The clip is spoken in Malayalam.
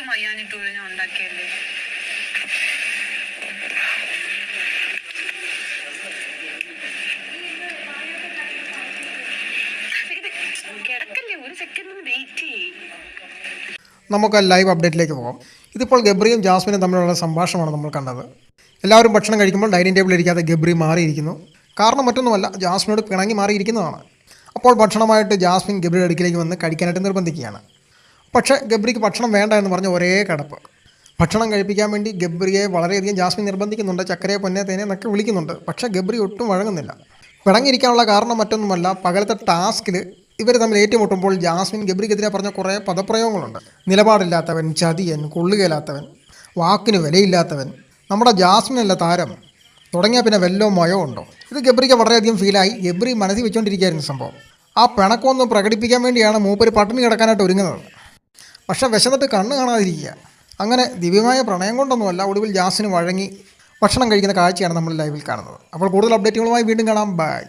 ഒട്ടും വയ്യാഞ്ഞിട്ട് പോലും ഞാൻ ഉണ്ടാക്കിയല്ലേ നമുക്ക് ലൈവ് അപ്ഡേറ്റിലേക്ക് പോകാം. ഇതിപ്പോൾ ഗബ്രിയും ജാസ്മിനും തമ്മിലുള്ള സംഭാഷണമാണ് നമ്മൾ കണ്ടത്. എല്ലാവരും ഭക്ഷണം കഴിക്കുമ്പോൾ ഡൈനിങ് ടേബിളിൽ ഇരിക്കാതെ ഗബ്രി മാറിയിരിക്കുന്നു. കാരണം മറ്റൊന്നുമല്ല ജാസ്മിനോട് പിണങ്ങി മാറിയിരിക്കുന്നതാണ്. അപ്പോൾ ഭക്ഷണമായിട്ട് ജാസ്മിൻ ഗബ്രിയുടെ അടുക്കിലേക്ക് വന്ന് കഴിക്കാനായിട്ട് നിർബന്ധിക്കുകയാണ്. പക്ഷേ ഗബ്രിക്ക് ഭക്ഷണം വേണ്ട എന്ന് പറഞ്ഞ ഒരേ കടപ്പ്. ഭക്ഷണം കഴിപ്പിക്കാൻ വേണ്ടി ഗബ്രിയെ വളരെയധികം ജാസ്മിൻ നിർബന്ധിക്കുന്നുണ്ട് ചക്കരയെ പൊന്നെ തേനെ എന്നൊക്കെ വിളിക്കുന്നുണ്ട്. പക്ഷേ ഗബ്രി ഒട്ടും വഴങ്ങുന്നില്ല. വിളങ്ങിയിരിക്കാനുള്ള കാരണം മറ്റൊന്നുമല്ല പകലത്തെ ടാസ്കിൽ ഇവർ തമ്മിൽ ഏറ്റുമുട്ടുമ്പോൾ ജാസ്മിൻ ഗബ്രിക്കെതിരെ പറഞ്ഞ കുറേ പദപ്രയോഗങ്ങളുണ്ട്. നിലപാടില്ലാത്തവൻ ചതിയൻ കൊള്ളുകയില്ലാത്തവൻ വാക്കിന് വിലയില്ലാത്തവൻ നമ്മുടെ ജാസ്മിനല്ല താരം തുടങ്ങിയാൽ പിന്നെ വല്ലോ മയോ ഉണ്ടോ? ഇത് ഗബ്രിക്ക് വളരെയധികം ഫീലായി ഗബ്രി മനസ്സിൽ വെച്ചുകൊണ്ടിരിക്കുകയായിരുന്നു സംഭവം. ആ പിണക്കമൊന്നും പ്രകടിപ്പിക്കാൻ വേണ്ടിയാണ് മൂപ്പര് പട്ടിണി കിടക്കാനായിട്ട് ഒരുങ്ങുന്നത്. പക്ഷെ വിശന്നിട്ട് കണ്ണ് കാണാതിരിക്കുക. അങ്ങനെ ദിവ്യമായ പ്രണയം കൊണ്ടൊന്നുമല്ല ഒടുവിൽ ജാസിന് വഴങ്ങി ഭക്ഷണം കഴിക്കുന്ന കാഴ്ചയാണ് നമ്മൾ ലൈവിൽ കാണുന്നത്. അപ്പോൾ കൂടുതൽ അപ്ഡേറ്റുകളുമായി വീണ്ടും കാണാം. ബൈ